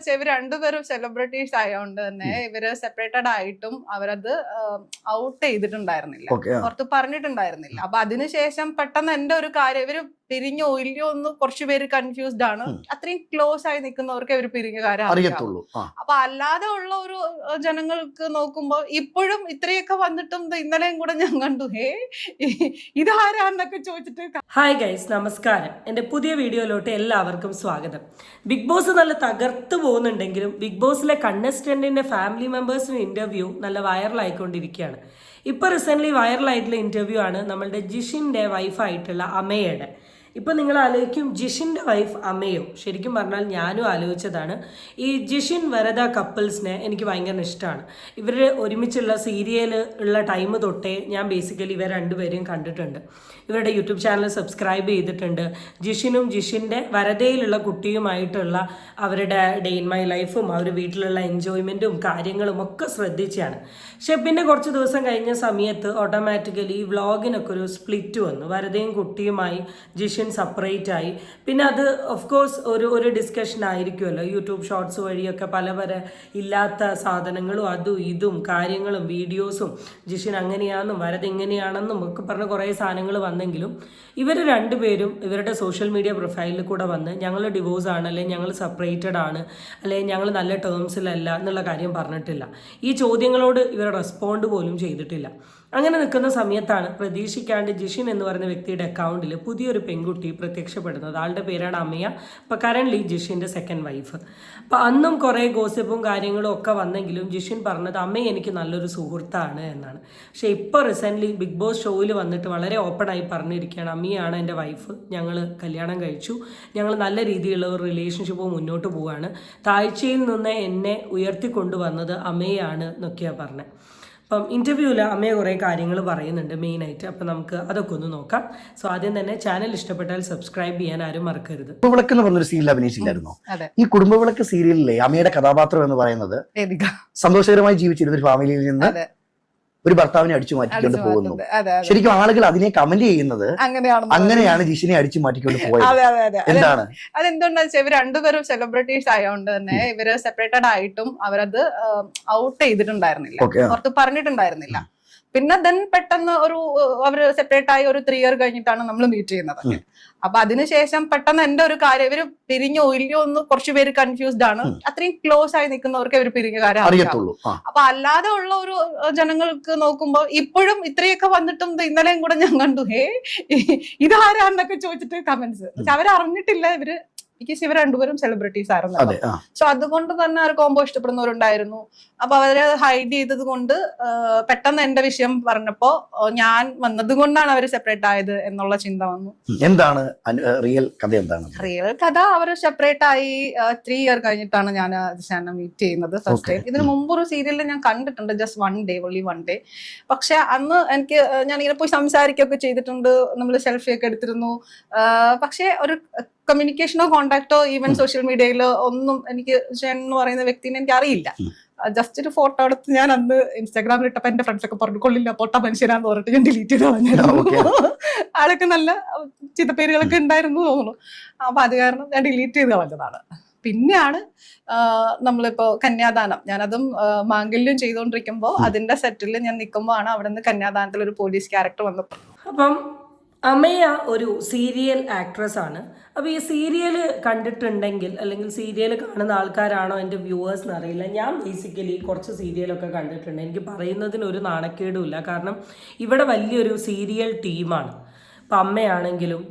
പക്ഷെ ഇവർ രണ്ടുപേരും സെലിബ്രിറ്റീസ് ആയതുകൊണ്ട് തന്നെ ഇവർ സെപ്പറേറ്റഡ് ആയിട്ടും അവരത് ഔട്ട് ചെയ്തിട്ടുണ്ടായിരുന്നില്ല. പുറത്ത് പറഞ്ഞിട്ടുണ്ടായിരുന്നില്ല. അപ്പൊ അതിനുശേഷം പെട്ടെന്ന് എന്റെ ഒരു കാര്യം ഇവർ പിരിഞ്ഞോ ഇല്ലയോ എന്ന് കുറച്ചുപേര് കൺഫ്യൂസ്ഡ് ആണ്. അത്രയും ക്ലോസ് ആയി നിൽക്കുന്നവർക്ക് ഇവർ പിരിഞ്ഞ കാര്യം അറിയത്തുള്ളൂ അപ്പൊ അല്ലാതെ ഉള്ള ഒരു ജനങ്ങൾക്ക് നോക്കുമ്പോൾ ഇപ്പോഴും ഇത്രയൊക്കെ വന്നിട്ടും ഇന്നലെയും കൂടെ ഞാൻ കണ്ടു. ഹേ ഇതാരാന്നൊക്കെ ചോദിച്ചിട്ട് ഹായ് ഗൈസ് നമസ്കാരം. എന്റെ പുതിയ വീഡിയോയിലോട്ട് എല്ലാവർക്കും സ്വാഗതം. ബിഗ് ബോസ് നല്ല തകർത്ത് പോകുന്നുണ്ടെങ്കിലും ബിഗ് ബോസിലെ കണ്ടസ്റ്റന്റിന്റെ ഫാമിലി മെമ്പേഴ്സിന് ഇന്റർവ്യൂ നല്ല വൈറലായിക്കൊണ്ടിരിക്കുകയാണ് ഇപ്പോൾ റീസെന്റ്ലി വൈറലായിട്ടുള്ള ഇന്റർവ്യൂ ആണ് നമ്മളുടെ ജിഷിന്റെ വൈഫായിട്ടുള്ള അമയുടെ ഇപ്പോൾ നിങ്ങൾ ആലോചിക്കും ജിഷിന്റെ വൈഫ് അമ്മയോ ശരിക്കും പറഞ്ഞാൽ ഞാനും ആലോചിച്ചതാണ് ഈ ജിഷിൻ വരദ കപ്പിൾസിനെ എനിക്ക് ഭയങ്കര ഇഷ്ടമാണ്. ഇവർ ഒരുമിച്ചുള്ള സീരിയൽ ഉള്ള ടൈം തൊട്ടേ ഞാൻ ബേസിക്കലി ഇവർ രണ്ടുപേരെയും കണ്ടിട്ടുണ്ട്. ഇവരുടെ യൂട്യൂബ് ചാനൽ സബ്സ്ക്രൈബ് ചെയ്തിട്ടുണ്ട്. ജിഷിനും ജിഷിന്റെ വരദയിലുള്ള കുട്ടിയുമായിട്ടുള്ള അവരുടെ ഡേ ഇൻ മൈ ലൈഫും അവർ വീട്ടിലുള്ള എൻജോയ്മെന്റും കാര്യങ്ങളും ഒക്കെ ശ്രദ്ധിച്ചാണ് പക്ഷെ പിന്നെ കുറച്ച് ദിവസം കഴിഞ്ഞ സമയത്ത് ഓട്ടോമാറ്റിക്കലി ഈ വ്ളോഗിനൊക്കെ ഒരു സ്പ്ലിറ്റ് വന്നു. വരദയും കുട്ടിയുമായി ജിഷിൻ സെപ്പറേറ്റ് ആയി. പിന്നെ അത് ഓഫ് കോഴ്സ് ഒരു ഒരു ഡിസ്കഷൻ ആയിരിക്കുമല്ലോ. യൂട്യൂബ് ഷോർട്സ് വഴിയൊക്കെ പല പല ഇല്ലാത്ത സാധനങ്ങളും അതും ഇതും കാര്യങ്ങളും വീഡിയോസും ജിഷിൻ അങ്ങനെയാണെന്നും വരത് ഇങ്ങനെയാണെന്നും ഒക്കെ പറഞ്ഞ കുറേ സാധനങ്ങൾ വന്നെങ്കിലും ഇവർ രണ്ടുപേരും ഇവരുടെ സോഷ്യൽ മീഡിയ പ്രൊഫൈലിൽ കൂടെ വന്ന് ഞങ്ങൾ ഡിവോഴ്സ് ആണ് അല്ലെങ്കിൽ ഞങ്ങൾ സെപ്പറേറ്റഡ് ആണ് അല്ലെങ്കിൽ ഞങ്ങൾ നല്ല ടേംസിലല്ല എന്നുള്ള കാര്യം പറഞ്ഞിട്ടില്ല. ഈ ചോദ്യങ്ങളോട് ഇവർ റെസ്പോണ്ട് പോലും ചെയ്തിട്ടില്ല. അങ്ങനെ നിൽക്കുന്ന സമയത്താണ് പ്രതീക്ഷിക്കാണ്ട് ജിഷിൻ എന്ന് പറയുന്ന വ്യക്തിയുടെ അക്കൗണ്ടിൽ പുതിയൊരു പെൺകുട്ടി പ്രത്യക്ഷപ്പെടുന്നത്. ആളുടെ പേരാണ് അമ്മയ ഇപ്പോൾ കറന്റ്ലി ജിഷിന്റെ സെക്കൻഡ് വൈഫ് അപ്പോൾ അന്നും കുറേ ഗോസിപ്പും കാര്യങ്ങളും ഒക്കെ വന്നെങ്കിലും ജിഷിൻ പറഞ്ഞത് അമ്മ എനിക്ക് നല്ലൊരു സുഹൃത്താണ് എന്നാണ്. പക്ഷേ ഇപ്പോൾ റീസെന്റ്ലി ബിഗ് ബോസ് ഷോയിൽ വന്നിട്ട് വളരെ ഓപ്പണായി പറഞ്ഞിരിക്കുകയാണ് അമ്മയാണ് എന്റെ വൈഫ് ഞങ്ങൾ കല്യാണം കഴിച്ചു. ഞങ്ങൾ നല്ല രീതിയിലുള്ള ഒരു റിലേഷൻഷിപ്പ് മുന്നോട്ട് പോവുകയാണ് താഴ്ചയിൽ നിന്ന് എന്നെ ഉയർത്തിക്കൊണ്ടുവന്നത് അമ്മയാണ് എന്നൊക്കെയാണ് പറഞ്ഞത് അപ്പം ഇന്റർവ്യൂവിൽ അമ്മയെ കുറേ കാര്യങ്ങൾ പറയുന്നുണ്ട് മെയിനായിട്ട്. അപ്പം നമുക്ക് അതൊക്കെ ഒന്ന് നോക്കാം. സോ ആദ്യം തന്നെ ചാനൽ ഇഷ്ടപ്പെട്ടാൽ സബ്സ്ക്രൈബ് ചെയ്യാൻ ആരും മറക്കരുത്. കുടുംബവിളക്ക് എന്ന് പറഞ്ഞൊരു സീരിയൽ അഭിനയിച്ചില്ലായിരുന്നു? ഈ കുടുംബവിളക്ക് സീരിയലിലെ അമ്മയുടെ കഥാപാത്രം എന്ന് പറയുന്നത് വേദിക സന്തോഷകരമായി ജീവിച്ചിരുന്ന ഒരു ഫാമിലിയിൽ നിന്ന് ഒരു ഭർത്താവിനെ അടിച്ചു മാറ്റിക്കൊണ്ട് പോകുന്നു. ശരിക്കും ആളുകൾ അതിനെ കമന്റ് ചെയ്യുന്നത് അങ്ങനെയാണ് ജിഷിനെ അടിച്ചു മാറ്റിക്കൊണ്ട് പോയത്. എന്താണ്? അതെന്തുകൊണ്ടാ വെച്ചാൽ ഇവർ രണ്ടുപേരും സെലിബ്രിറ്റീസ് ആയതുകൊണ്ട് തന്നെ ഇവർ സെപ്പറേറ്റഡ് ആയിട്ടും അവരത് ഔട്ട് ചെയ്തിട്ടുണ്ടായിരുന്നില്ല. പുറത്ത് പറഞ്ഞിട്ടുണ്ടായിരുന്നില്ല. പിന്നെ ദെൻ പെട്ടെന്ന് ഒരു അവർ അവർ സെപ്പറേറ്റ് ആയി ഒരു ത്രീ ഇയർ കഴിഞ്ഞിട്ടാണ് നമ്മൾ മീറ്റ് ചെയ്യുന്നത്. അപ്പൊ അതിനുശേഷം പെട്ടെന്ന് എന്റെ ഒരു കാര്യം ഇവർ പിരിഞ്ഞോ ഇല്ലയോ എന്ന് കുറച്ചു പേര് കൺഫ്യൂസ്ഡ് ആണ്. അത്രയും ക്ലോസ് ആയി നിൽക്കുന്നവർക്ക് ഇവർ പിരിഞ്ഞ കാര്യം അറിയത്തുള്ളൂ. അപ്പൊ അല്ലാതെ ഉള്ള ഒരു ജനങ്ങൾക്ക് നോക്കുമ്പോൾ ഇപ്പോഴും ഇത്രയൊക്കെ വന്നിട്ടും ഇന്നലെയും കൂടെ ഞാൻ കണ്ടു ഹേ ഇതാരാന്നൊക്കെ ചോദിച്ചിട്ട് കമന്റ്സ് പക്ഷെ അവരറിഞ്ഞിട്ടില്ല ഇവർ. ബിക്കോസ് ഇവർ രണ്ടുപേരും സെലിബ്രിറ്റീസ് ആയിരുന്നു സോ അതുകൊണ്ട് തന്നെ ഒരു കോമ്പോ ഇഷ്ടപ്പെടുന്നവരുണ്ടായിരുന്നു. അപ്പൊ അവരെ ഹൈഡ് ചെയ്തത് കൊണ്ട് പെട്ടെന്ന് എന്റെ വിഷയം പറഞ്ഞപ്പോ ഞാൻ വന്നത് കൊണ്ടാണ് അവർ സെപ്പറേറ്റ് ആയത് എന്നുള്ള ചിന്ത വന്നു. എന്താണ് റിയൽ കഥ എന്താണ്? റിയൽ കഥ അവർ സെപ്പറേറ്റ് ആയി ത്രീ ഇയർ കഴിഞ്ഞിട്ടാണ് ഞാൻ ശാനം മീറ്റ് ചെയ്യുന്നത് ഫസ്റ്റ്. ടൈം ഇതിന് മുമ്പ് ഒരു സീരിയലിൽ ഞാൻ കണ്ടിട്ടുണ്ട് just one day only one day പക്ഷെ അന്ന് എനിക്ക് ഞാൻ ഇങ്ങനെ പോയി സംസാരിക്കുകയൊക്കെ ചെയ്തിട്ടുണ്ട് നമ്മൾ സെൽഫി ഒക്കെ എടുത്തിരുന്നു. പക്ഷെ ഒരു കമ്മ്യൂണിക്കേഷനോ കോണ്ടാക്ടോ ഈവൻ സോഷ്യൽ മീഡിയയിലോ ഒന്നും എനിക്ക് ഷെൻ എന്ന് പറയുന്ന വ്യക്തിനെ എനിക്ക് അറിയില്ല. ജസ്റ്റ് ഒരു ഫോട്ടോ എടുത്ത് ഞാൻ അന്ന് ഇൻസ്റ്റാഗ്രാമിൽ ഇട്ടപ്പോ എന്റെ ഫ്രണ്ട്സ് ഒക്കെ പറഞ്ഞു കൊള്ളില്ല പൊട്ട മനുഷ്യനാന്ന് പറഞ്ഞിട്ട് ഞാൻ ഡിലീറ്റ് ചെയ്ത് പറഞ്ഞു ആളൊക്കെ നല്ല ചിത്തപ്പേരുകളൊക്കെ ഉണ്ടായിരുന്നു തോന്നുന്നു. അപ്പൊ അത് കാരണം ഞാൻ ഡിലീറ്റ് ചെയ്ത് കളഞ്ഞതാണ് പിന്നെയാണ് നമ്മളിപ്പോ കന്യാദാനം. ഞാനതും മാംഗല്യം ചെയ്തുകൊണ്ടിരിക്കുമ്പോൾ അതിന്റെ സെറ്റിൽ ഞാൻ നിൽക്കുമ്പോൾ ആണ് അവിടെ നിന്ന് കന്യാദാനത്തിൽ ഒരു പോലീസ് ക്യാരക്ടർ വന്നപ്പോൾ അപ്പം അമ്മയ ഒരു സീരിയൽ ആക്ട്രസ് ആണ്. അപ്പോൾ ഈ സീരിയൽ കണ്ടിട്ടുണ്ടെങ്കിൽ അല്ലെങ്കിൽ സീരിയൽ കാണുന്ന ആൾക്കാരാണോ എന്റെ വ്യൂവേഴ്സ് എന്നറിയില്ല ഞാൻ ബേസിക്കലി കുറച്ച് സീരിയലൊക്കെ കണ്ടിട്ടുണ്ട്. എനിക്ക് പറയുന്നതിന് ഒരു നാണക്കേടുമില്ല കാരണം ഇവിടെ വലിയൊരു സീരിയൽ ടീമാണ് ഇപ്പം അമ്മയാണെങ്കിലും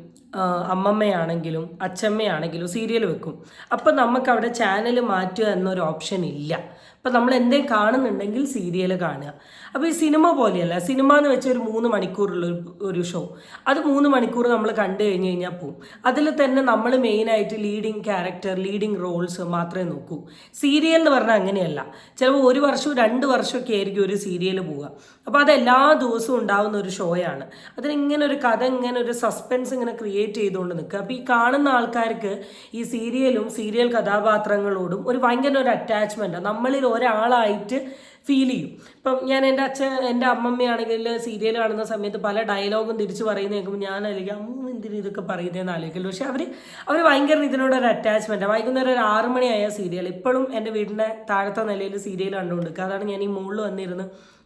അമ്മമ്മയാണെങ്കിലും അച്ഛമ്മയാണെങ്കിലും സീരിയൽ വെക്കും. അപ്പം നമുക്ക് അവിടെ ചാനൽ മാറ്റുക എന്നൊരു ഓപ്ഷൻ ഇല്ല. അപ്പം നമ്മൾ എന്തേ കാണുന്നുണ്ടെങ്കിൽ സീരിയൽ കാണുക. അപ്പോൾ ഈ സിനിമ പോലെയല്ല സിനിമ എന്ന് വെച്ചാൽ ഒരു മൂന്ന് മണിക്കൂറുള്ള ഒരു ഷോ അത് മൂന്ന് മണിക്കൂർ നമ്മൾ കണ്ടു കഴിഞ്ഞ് കഴിഞ്ഞാൽ പോവും. അതിൽ തന്നെ നമ്മൾ മെയിനായിട്ട് ലീഡിങ് ക്യാരക്ടർ ലീഡിങ് റോൾസ് മാത്രമേ നോക്കൂ. സീരിയൽ എന്ന് പറഞ്ഞാൽ അങ്ങനെയല്ല. ചിലപ്പോൾ ഒരു വർഷവും രണ്ട് വർഷമൊക്കെ ആയിരിക്കും ഒരു സീരിയൽ പോവുക. അപ്പോൾ അത് എല്ലാ ദിവസവും ഉണ്ടാവുന്ന ഒരു ഷോയാണ് അതിനിങ്ങനെ ഒരു കഥ ഇങ്ങനെ ഒരു സസ്പെൻസ് ഇങ്ങനെ ക്രിയേറ്റ് ചെയ്തുകൊണ്ട് നിൽക്കുക. അപ്പോൾ ഈ കാണുന്ന ആൾക്കാർക്ക് ഈ സീരിയലും സീരിയൽ കഥാപാത്രങ്ങളോടും ഒരു ഭയങ്കര ഒരു അറ്റാച്ച്മെന്റ് നമ്മളിൽ ഒരാളായിട്ട് ഫീൽ ചെയ്യും. ഇപ്പം ഞാൻ എന്റെ അച്ഛൻ എന്റെ അമ്മമ്മയാണെങ്കിൽ സീരിയൽ കാണുന്ന സമയത്ത് പല ഡയലോഗും തിരിച്ച് പറയുന്ന കേൾക്കുമ്പോൾ ഞാൻ അല്ലെങ്കിൽ അമ്മ എന്തിനു ഇതൊക്കെ പറയുന്നതെന്ന് ആലോചിക്കുള്ളൂ പക്ഷെ അവർ അവർ ഭയങ്കര ഇതിനോട് ഒരു അറ്റാച്ച്മെന്റ് വൈകുന്നേരം ഒരു ആറ് മണിയായ സീരിയൽ ഇപ്പോഴും എന്റെ വീടിന്റെ താഴത്തെ നിലയിൽ സീരിയൽ കണ്ടുകൊണ്ടിരിക്കുക. അതാണ് ഞാൻ ഈ മുകളിൽ വന്നിരുന്ന്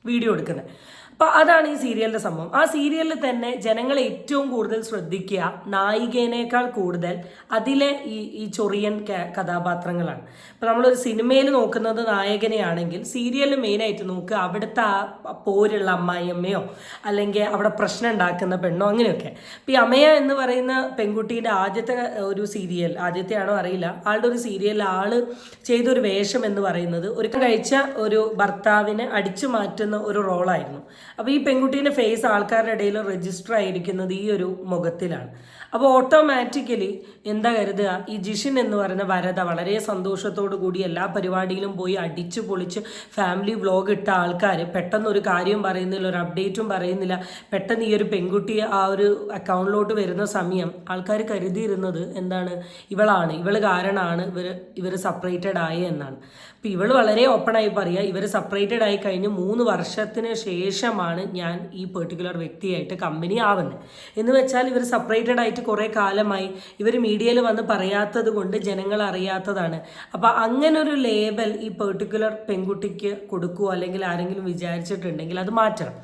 വീഡിയോ എടുക്കുന്നത്. അപ്പോൾ അതാണ് ഈ സീരിയലിന്റെ സംഭവം. ആ സീരിയലിൽ തന്നെ ജനങ്ങൾ ഏറ്റവും കൂടുതൽ ശ്രദ്ധിക്കുക നായികേനേക്കാൾ കൂടുതൽ അതിലെ ഈ ഈ ചൊറിയൻ കഥാപാത്രങ്ങളാണ്. നമ്മൾ നമ്മളൊരു സിനിമയിൽ നോക്കുന്നത് നായകനെയാണെങ്കിൽ സീരിയലിൽ മെയിനായിട്ട് നോക്കുക അവിടുത്തെ ആ പോരുള്ള അമ്മായിയമ്മയോ അല്ലെങ്കിൽ അവിടെ പ്രശ്നം ഉണ്ടാക്കുന്ന പെണ്ണോ അങ്ങനെയൊക്കെ. ഇപ്പം ഈ അമ്മയ എന്ന് പറയുന്ന പെൺകുട്ടീന്റെ ആദ്യത്തെ ഒരു സീരിയൽ ആദ്യത്തെയാണോ അറിയില്ല. ആളുടെ ഒരു സീരിയലിൽ ആൾ ചെയ്തൊരു വേഷം എന്ന് പറയുന്നത് ഒരു കഴിച്ച ഒരു ഭർത്താവിനെ അടിച്ചു മാറ്റുന്ന ഒരു റോളായിരുന്നു. അപ്പോൾ ഈ പെൺകുട്ടീന്റെ ഫേസ് ആൾക്കാരുടെ ഇടയിൽ രജിസ്റ്റർ ആയിരിക്കുന്നത് ഈ ഒരു മുഖത്തിലാണ്. അപ്പോൾ ഓട്ടോമാറ്റിക്കലി എന്താ കരുതുക? ഈ ജിഷിൻ എന്ന് പറയുന്ന വരത വളരെ സന്തോഷത്തോടു കൂടി എല്ലാ പരിപാടിയിലും പോയി അടിച്ചു പൊളിച്ച് ഫാമിലി വ്ലോഗ് ഇട്ട ആൾക്കാർ പെട്ടെന്ന് ഒരു കാര്യം പറയുന്നില്ല ഒരു അപ്ഡേറ്റും പറയുന്നില്ല. പെട്ടെന്ന് ഈ ഒരു പെൺകുട്ടി ആ ഒരു അക്കൗണ്ടിലോട്ട് വരുന്ന സമയം ആൾക്കാർ കരുതിയിരുന്നത് എന്താണ്? ഇവളാണ് ഇവൾ കാരണമാണ് ഇവർ ഇവർ സെപ്പറേറ്റഡ് ആയി എന്നാണ്. അപ്പം ഇവൾ വളരെ ഓപ്പണായി പറയുക ഇവർ സെപ്പറേറ്റഡ് ആയി കഴിഞ്ഞ് മൂന്ന് വർഷത്തിന് ശേഷമാണ് ഞാൻ ഈ പെർട്ടിക്കുലർ വ്യക്തിയായിട്ട് കമ്പനി ആവുന്നത്. എന്ന് വെച്ചാൽ ഇവർ സെപ്പറേറ്റഡ് ആയിട്ട് കുറേ കാലമായി ഇവർ മീഡിയയിൽ വന്ന് പറയാത്തത് കൊണ്ട് ജനങ്ങൾ അറിയാത്തതാണ്. അപ്പോൾ അങ്ങനൊരു ലേബൽ ഈ പെർട്ടിക്കുലർ പെൺകുട്ടിക്ക് കൊടുക്കുക അല്ലെങ്കിൽ ആരെങ്കിലും വിചാരിച്ചിട്ടുണ്ടെങ്കിൽ അത് മാറ്റണം.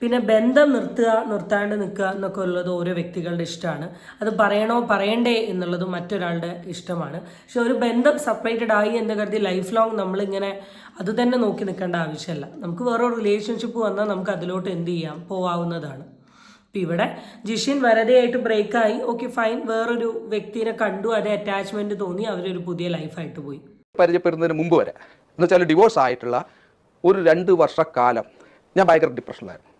പിന്നെ ബന്ധം നിർത്തുക നിർത്താണ്ട് നിൽക്കുക എന്നൊക്കെ ഉള്ളത് ഓരോ വ്യക്തികളുടെ ഇഷ്ടമാണ്. അത് പറയണോ പറയണ്ടേ എന്നുള്ളത് മറ്റൊരാളുടെ ഇഷ്ടമാണ്. പക്ഷെ ഒരു ബന്ധം സെപ്പറേറ്റഡ് ആയി എന്ന് കരുതി ലൈഫ് ലോങ് നമ്മളിങ്ങനെ അത് തന്നെ നോക്കി നിൽക്കേണ്ട ആവശ്യമില്ല. നമുക്ക് വേറെ റിലേഷൻഷിപ്പ് വന്നാൽ നമുക്ക് അതിലോട്ട് എന്ത് ചെയ്യാം? പോവാവുന്നതാണ്. ഇപ്പം ഇവിടെ ജിഷിൻ വരതയായിട്ട് ബ്രേക്കായി. Okay fine. വേറൊരു വ്യക്തിനെ കണ്ടു അത് അറ്റാച്ച്മെന്റ് തോന്നി അവരൊരു പുതിയ ലൈഫായിട്ട് പോയി. പരിചയപ്പെടുന്നതിന് മുമ്പ് വരെ. എന്ന് വെച്ചാൽ ഡിവോഴ്സ് ആയിട്ടുള്ള ഒരു രണ്ട് വർഷക്കാലം ഞാൻ ഭയങ്കര ഡിപ്രഷനിലായിരുന്നു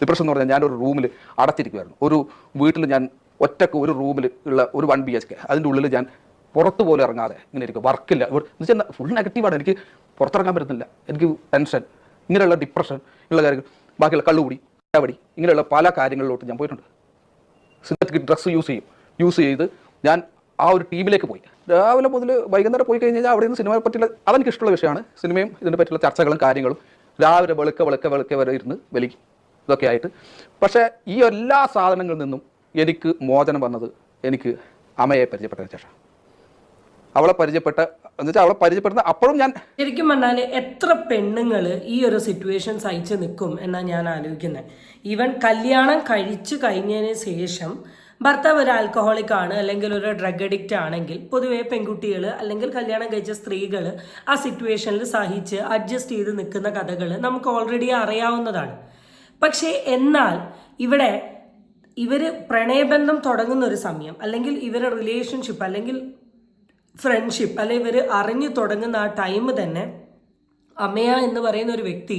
ഡിപ്രഷൻ എന്ന് പറഞ്ഞാൽ ഞാനൊരു റൂമിൽ അടച്ചിരിക്കുമായിരുന്നു ഒരു വീട്ടിൽ ഞാൻ ഒറ്റയ്ക്ക് ഒരു റൂമിൽ ഉള്ള ഒരു വൺ ബി എച്ച് കെ അതിന്റെ ഉള്ളിൽ ഞാൻ പുറത്ത് പോലും ഇറങ്ങാതെ ഇങ്ങനെ ഇരിക്കും വർക്കില്ല എന്ന് വെച്ചാൽ ഫുൾ നെഗറ്റീവാണ് എനിക്ക് പുറത്തിറങ്ങാൻ പറ്റുന്നില്ല. എനിക്ക് ടെൻഷൻ ഇങ്ങനെയുള്ള ഡിപ്രഷൻ ഉള്ള കാര്യങ്ങൾ. ബാക്കിയുള്ള കള്ളുകൂടി കവടി ഇങ്ങനെയുള്ള പല കാര്യങ്ങളിലോട്ട് ഞാൻ പോയിട്ടുണ്ട്. സിന്തറ്റിക് ഡ്രസ്സ് യൂസ് ചെയ്യും. യൂസ് ചെയ്ത് ഞാൻ ആ ഒരു ടീമിലേക്ക് പോയി. രാവിലെ മുതൽ വൈകുന്നേരം പോയി കഴിഞ്ഞാൽ അവിടെ നിന്ന് സിനിമയെ പറ്റിയുള്ള അതെനിക്ക് ഇഷ്ടമുള്ള വിഷയമാണ്. സിനിമയും ഇതിനെ പറ്റിയുള്ള ചർച്ചകളും കാര്യങ്ങളും രാവിലെ വെളുക്ക വെളുക്ക വെളുക്ക വരെ ഇരുന്ന് വലിക്കും. ഇതൊക്കെ ആയിട്ട്. പക്ഷേ ഈ എല്ലാ സാധനങ്ങളിൽ നിന്നും എനിക്ക് മോചനം വന്നത് എനിക്ക് അമ്മയെ പരിചയപ്പെട്ടതിന് ശേഷം അവളെ പരിചയപ്പെട്ട എന്ന് വെച്ചാൽ അവളെ പരിചയപ്പെടുന്ന അപ്പോഴും ഞാൻ ശരിക്കും പറഞ്ഞാൽ എത്ര പെണ്ണുങ്ങൾ ഈ ഒരു സിറ്റുവേഷൻ സഹിച്ച് നിൽക്കും എന്നാണ് ഞാൻ ആലോചിക്കുന്നത് ഈവൻ കല്യാണം കഴിച്ചു കഴിഞ്ഞതിന് ശേഷം ഭർത്താവ് ഒരു ആൽക്കഹോളിക് ആണ് അല്ലെങ്കിൽ ഒരു ഡ്രഗ് അഡിക്റ്റ് ആണെങ്കിൽ പൊതുവേ പെൺകുട്ടികൾ അല്ലെങ്കിൽ കല്യാണം കഴിച്ച സ്ത്രീകൾ ആ സിറ്റുവേഷനിൽ സഹിച്ച് അഡ്ജസ്റ്റ് ചെയ്ത് നിൽക്കുന്ന കഥകൾ നമുക്ക് ഓൾറെഡി അറിയാവുന്നതാണ്. പക്ഷേ എന്നാൽ ഇവിടെ ഇവർ പ്രണയബന്ധം തുടങ്ങുന്ന ഒരു സമയം അല്ലെങ്കിൽ ഇവരുടെ റിലേഷൻഷിപ്പ് അല്ലെങ്കിൽ ഫ്രണ്ട്ഷിപ്പ് അല്ലെ ഇവർ അറിഞ്ഞു തുടങ്ങുന്ന ആ ടൈം തന്നെ അമ്മയ എന്ന് പറയുന്ന ഒരു വ്യക്തി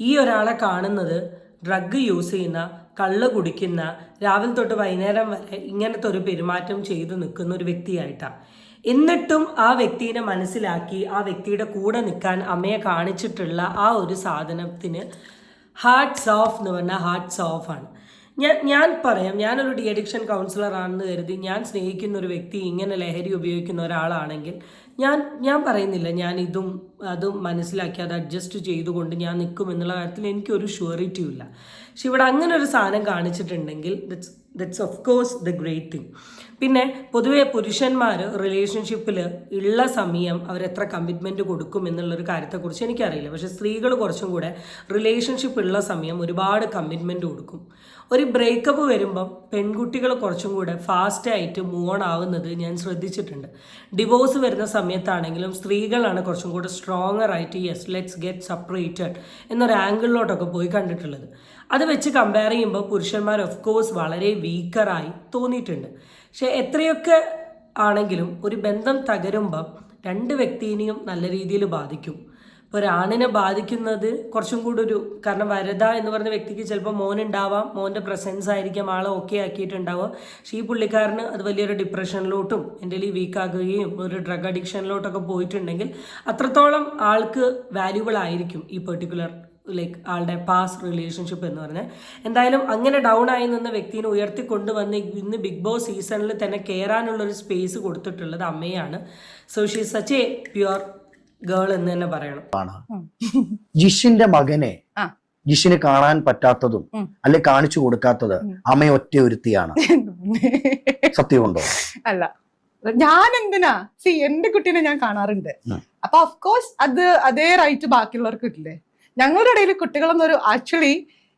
ഈ ഒരാളെ കാണുന്നത് ഡ്രഗ് യൂസ് ചെയ്യുന്ന കള്ള് കുടിക്കുന്ന രാവിലെ തൊട്ട് വൈകുന്നേരം വരെ ഇങ്ങനത്തെ ഒരു പെരുമാറ്റം ചെയ്തു നിൽക്കുന്ന ഒരു വ്യക്തിയായിട്ടാണ് എന്നിട്ടും ആ വ്യക്തിനെ മനസ്സിലാക്കി ആ വ്യക്തിയുടെ കൂടെ നിൽക്കാൻ അമ്മയെ കാണിച്ചിട്ടുള്ള ആ ഒരു സാധനത്തിന് ഹാർട്ട്സ് ഓഫ് എന്ന് പറഞ്ഞാൽ ഹാർട്ട്സ് ഓഫ് ആണ്. ഞാൻ ഞാൻ പറയാം ഞാനൊരു ഡി അഡിക്ഷൻ കൗൺസിലർ ആണെന്ന് കരുതി ഞാൻ സ്നേഹിക്കുന്ന ഒരു വ്യക്തി ഇങ്ങനെ ലഹരി ഉപയോഗിക്കുന്ന ഒരാളാണെങ്കിൽ ഞാൻ ഞാൻ പറയുന്നില്ല ഞാൻ ഇതും അതും മനസ്സിലാക്കി അത് അഡ്ജസ്റ്റ് ചെയ്തുകൊണ്ട് ഞാൻ നിൽക്കും എന്നുള്ള കാര്യത്തിൽ എനിക്കൊരു ഷുവറിറ്റിയും ഇല്ല. പക്ഷെ ഇവിടെ അങ്ങനെ ഒരു സാധനം കാണിച്ചിട്ടുണ്ടെങ്കിൽ that's that's of course the great thing പിന്നെ പൊതുവേ പുരുഷന്മാർ റിലേഷൻഷിപ്പിൽ ഉള്ള സമയം അവരെത്ര കമ്മിറ്റ്മെന്റ് കൊടുക്കും എന്നുള്ളൊരു കാര്യത്തെക്കുറിച്ച് എനിക്കറിയില്ല. പക്ഷേ സ്ത്രീകൾ കുറച്ചും കൂടെ റിലേഷൻഷിപ്പ് ഉള്ള സമയം ഒരുപാട് കമ്മിറ്റ്മെന്റ് കൊടുക്കും. ഒരു ബ്രേക്കപ്പ് വരുമ്പം പെൺകുട്ടികൾ കുറച്ചും കൂടെ ഫാസ്റ്റായിട്ട് മൂവ് ഓൺ ആവുന്നത് ഞാൻ ശ്രദ്ധിച്ചിട്ടുണ്ട്. ഡിവോഴ്സ് വരുന്ന സമയത്താണെങ്കിലും സ്ത്രീകളാണ് കുറച്ചും കൂടെ സ്ട്രോങ്ങർ ആയിട്ട് യെസ് ലെറ്റ്സ് ഗെറ്റ് സെപ്പറേറ്റഡ് എന്നൊരു ആംഗിളിലോട്ടൊക്കെ പോയി കണ്ടിട്ടുള്ളത്. അത് വെച്ച് കമ്പയർ ചെയ്യുമ്പോൾ പുരുഷന്മാർ ഓഫ് കോഴ്സ് വളരെ വീക്കറായി തോന്നിയിട്ടുണ്ട്. പക്ഷെ എത്രയൊക്കെ ആണെങ്കിലും ഒരു ബന്ധം തകരുമ്പം രണ്ട് വ്യക്തിനെയും നല്ല രീതിയിൽ ബാധിക്കും. ഇപ്പോൾ ഒരാണിനെ ബാധിക്കുന്നത് കുറച്ചും കൂടി ഒരു കാരണം വരത എന്ന് പറഞ്ഞ വ്യക്തിക്ക് ചിലപ്പോൾ മോൻ ഉണ്ടാവാം മോന്റെ പ്രസൻസ് ആയിരിക്കാം ആളെ ഓക്കെ ആക്കിയിട്ടുണ്ടാവുക. പക്ഷേ ഈ പുള്ളിക്കാരന് അത് വലിയൊരു ഡിപ്രഷനിലോട്ടും എന്റെ വീക്കാകുകയും ഒരു ഡ്രഗ് അഡിക്ഷനിലോട്ടൊക്കെ പോയിട്ടുണ്ടെങ്കിൽ അത്രത്തോളം ആൾക്ക് വാല്യൂബിൾ ആയിരിക്കും ഈ പെർട്ടിക്കുലർ ലൈക്ക് ആളുടെ പാസ് റിലേഷൻഷിപ്പ് എന്ന് പറഞ്ഞാൽ എന്തായാലും അങ്ങനെ ഡൗൺ ആയി നിന്ന വ്യക്തിനെ ഉയർത്തിക്കൊണ്ടുവന്ന് ഇന്ന് ബിഗ് ബോസ് സീസണിൽ തന്നെ കയറാനുള്ളൊരു സ്പേസ് കൊടുത്തിട്ടുള്ളത് അമ്മയാണ്. So she such a pure girl എന്ന് തന്നെ പറയണം. ജിഷിന്റെ മകനെ. ജിഷിന് കാണാൻ പറ്റാത്തതും. അല്ലെ കാണിച്ചു കൊടുക്കാത്തത്. അമ്മ ഒറ്റ ഒരുത്തിയാണ് സത്യമുണ്ടോ? അല്ല. ഞാൻ എന്തിനാ സി എന്റെ കുട്ടീനെ ഞാൻ കാണാറുണ്ട്. അപ്പൊ അഫ്കോഴ്സ് അത് അതേ റൈറ്റ് ബാക്കിയുള്ളവർക്ക് ഇല്ലേ ഞങ്ങളുടെ ഇടയിൽ കുട്ടികളെന്നൊരു ആക്ച്വലി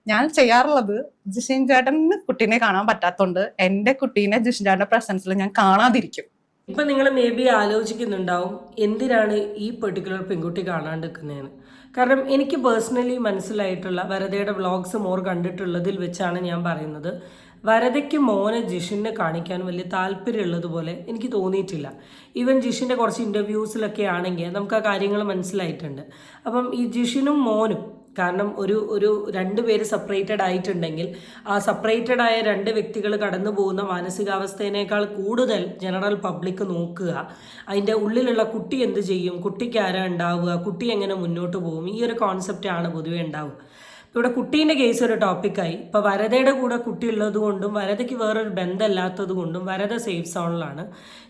ഞാൻ ചെയ്യാറുള്ളത് ജിഷിൻ ചേട്ടന് കുട്ടീനെ കാണാൻ പറ്റാത്തോണ്ട് എന്റെ കുട്ടീനെ ജിഷിൻ ചേട്ടന്റെ പ്രസൻസിൽ ഞാൻ കാണാതിരിക്കും. ഇപ്പൊ നിങ്ങൾ മേ ബി ആലോചിക്കുന്നുണ്ടാവും എന്തിനാണ് ഈ പെർട്ടിക്കുലർ പെൺകുട്ടി കാണാണ്ടിരിക്കുന്നതെന്ന് കാരണം എനിക്ക് പേഴ്സണലി മനസ്സിലായിട്ടുള്ള വരതയുടെ വ്ളോഗ്സ് മോർ കണ്ടിട്ടുള്ളതിൽ വെച്ചാണ് ഞാൻ പറയുന്നത്. വരദയ്ക്ക് മോനെ ജിഷിനെ കാണിക്കാൻ വലിയ താല്പര്യമുള്ളതുപോലെ എനിക്ക് തോന്നിയിട്ടില്ല. ഈവൻ ജിഷിന്റെ കുറച്ച് ഇന്റർവ്യൂസിലൊക്കെ ആണെങ്കിൽ നമുക്ക് ആ കാര്യങ്ങൾ മനസ്സിലായിട്ടുണ്ട്. അപ്പം ഈ ജിഷിനും മോനും കാരണം ഒരു ഒരു രണ്ട് പേര് സെപ്പറേറ്റഡ് ആയിട്ടുണ്ടെങ്കിൽ ആ സെപ്പറേറ്റഡ് ആയ രണ്ട് വ്യക്തികൾ കടന്നു പോകുന്ന മാനസികാവസ്ഥേനേക്കാൾ കൂടുതൽ ജനറൽ പബ്ലിക് നോക്കുക. അതിന്റെ ഉള്ളിലുള്ള കുട്ടി എന്ത് ചെയ്യും? കുട്ടിക്ക് ആരാ ഉണ്ടാവുക? കുട്ടി എങ്ങനെ മുന്നോട്ട് പോകും? ഈ ഒരു കോൺസെപ്റ്റാണ് പൊതുവേ ഉണ്ടാവുക. ഇവിടെ കുട്ടീന്റെ കേസ് ഒരു ടോപ്പിക്കായി ഇപ്പോൾ വരതയുടെ കൂടെ കുട്ടി ഉള്ളത് കൊണ്ടും വരതയ്ക്ക് വേറൊരു ബന്ധമില്ലാത്തത് കൊണ്ടും വരത സേഫ് സോണിലാണ്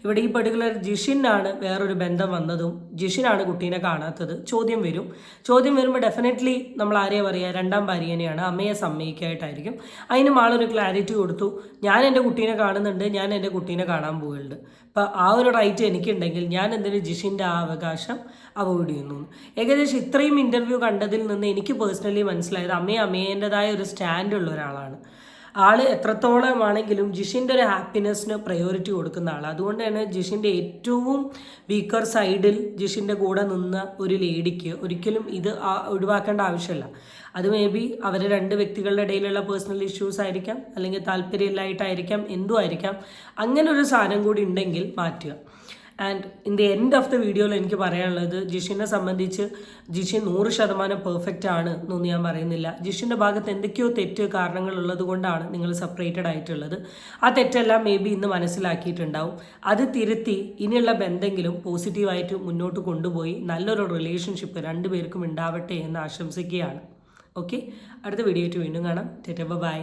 ഇവിടെ ഈ പെർട്ടിക്കുലർ ജിഷിനാണ് വേറൊരു ബന്ധം വന്നതും ജിഷിനാണ് കുട്ടീനെ കാണാത്തത്. ചോദ്യം വരും. ചോദ്യം വരുമ്പോൾ ഡെഫിനറ്റ്ലി നമ്മൾ ആരെയാ പറയുക? രണ്ടാം ഭാര്യനെയാണ് അമ്മയെ സമ്മതിക്കായിട്ടായിരിക്കും. അതിനും ആളൊരു ക്ലാരിറ്റി കൊടുത്തു. ഞാൻ എന്റെ കുട്ടീനെ കാണുന്നുണ്ട്. ഞാൻ എന്റെ കുട്ടീനെ കാണാൻ പോകുന്നുണ്ട് അപ്പോൾ ആ ഒരു റൈറ്റ് എനിക്കുണ്ടെങ്കിൽ ഞാൻ എന്തിനു ജിഷിന്റെ ആ അവകാശം അവോയ്ഡ് ചെയ്യുന്നു. ഏകദേശം ഇത്രയും ഇന്റർവ്യൂ കണ്ടതിൽ നിന്ന് എനിക്ക് പേഴ്സണലി മനസ്സിലായത് അമ്മയെ അമ്മേന്റെതായ ഒരു സ്റ്റാൻഡ് ഉള്ള ഒരാളാണ്. ആൾ എത്രത്തോളമാണെങ്കിലും ജിഷിന്റെ ഒരു ഹാപ്പിനെസ്സിന് പ്രയോറിറ്റി കൊടുക്കുന്ന ആൾ അതുകൊണ്ട് തന്നെ ജിഷിന്റെ ഏറ്റവും വീക്കർ സൈഡിൽ ജിഷിന്റെ കൂടെ നിന്ന ഒരു ലേഡിക്ക് ഒരിക്കലും ഇത് ഒഴിവാക്കേണ്ട ആവശ്യമില്ല. അത് മേ ബി അവർ രണ്ട് വ്യക്തികളുടെ ഇടയിലുള്ള പേഴ്സണൽ ഇഷ്യൂസ് ആയിരിക്കാം അല്ലെങ്കിൽ താല്പര്യമില്ലായിട്ടായിരിക്കാം എന്തും ആയിരിക്കാം. അങ്ങനെ ഒരു സാധനം കൂടി ഉണ്ടെങ്കിൽ മാറ്റുക. And in the end of the വീഡിയോയിൽ എനിക്ക് പറയാനുള്ളത് ജിഷിനെ സംബന്ധിച്ച് ജിഷി നൂറ് ശതമാനം പെർഫെക്റ്റ് ആണ് എന്നൊന്നും ഞാൻ പറയുന്നില്ല. ജിഷിന്റെ ഭാഗത്ത് എന്തൊക്കെയോ തെറ്റ് കാരണങ്ങൾ ഉള്ളത് കൊണ്ടാണ് നിങ്ങൾ സെപ്പറേറ്റഡ് ആയിട്ടുള്ളത്. ആ തെറ്റെല്ലാം മേ ബി ഇന്ന് മനസ്സിലാക്കിയിട്ടുണ്ടാവും. അത് തിരുത്തി ഇനിയുള്ള ബന്ധെങ്കിലും പോസിറ്റീവായിട്ട് മുന്നോട്ട് കൊണ്ടുപോയി നല്ലൊരു റിലേഷൻഷിപ്പ് രണ്ടുപേർക്കും ഉണ്ടാവട്ടെ എന്ന് ആശംസിക്കുകയാണ്. ഓക്കെ? അടുത്ത വീഡിയോ ആയിട്ട് വീണ്ടും കാണാം. ബൈ.